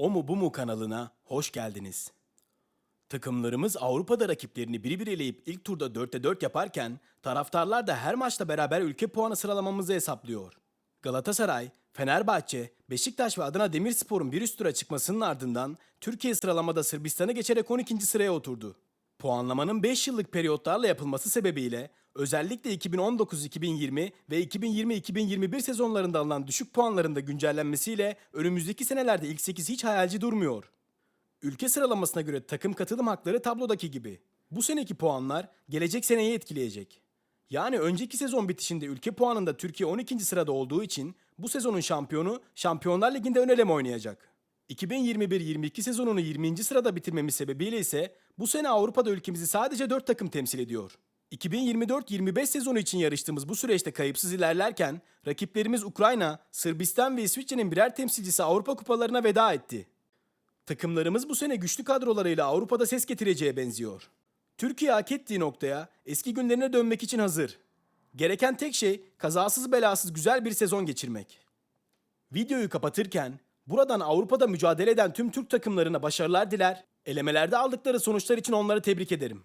O mu bu mu kanalına hoş geldiniz. Takımlarımız Avrupa'da rakiplerini biri bir eleyip ilk turda 4'te 4 yaparken taraftarlar da her maçta beraber ülke puanı sıralamamızı hesaplıyor. Galatasaray, Fenerbahçe, Beşiktaş ve Adana Demirspor'un bir üst tura çıkmasının ardından Türkiye sıralamada Sırbistan'ı geçerek 12. sıraya oturdu. Puanlamanın 5 yıllık periyotlarla yapılması sebebiyle özellikle 2019-2020 ve 2020-2021 sezonlarında alınan düşük puanların da güncellenmesiyle önümüzdeki senelerde ilk 8 hiç hayalci durmuyor. Ülke sıralamasına göre takım katılım hakları tablodaki gibi. Bu seneki puanlar gelecek seneyi etkileyecek. Yani önceki sezon bitişinde ülke puanında Türkiye 12. sırada olduğu için bu sezonun şampiyonu Şampiyonlar Ligi'nde ön eleme oynayacak. 2021-22 sezonunu 20. sırada bitirmemiz sebebiyle ise bu sene Avrupa'da ülkemizi sadece 4 takım temsil ediyor. 2024-25 sezonu için yarıştığımız bu süreçte kayıpsız ilerlerken rakiplerimiz Ukrayna, Sırbistan ve İsviçre'nin birer temsilcisi Avrupa kupalarına veda etti. Takımlarımız bu sene güçlü kadrolarıyla Avrupa'da ses getireceğe benziyor. Türkiye hak ettiği noktaya eski günlerine dönmek için hazır. Gereken tek şey kazasız belasız güzel bir sezon geçirmek. Videoyu kapatırken buradan Avrupa'da mücadele eden tüm Türk takımlarına başarılar diler, elemelerde aldıkları sonuçlar için onları tebrik ederim.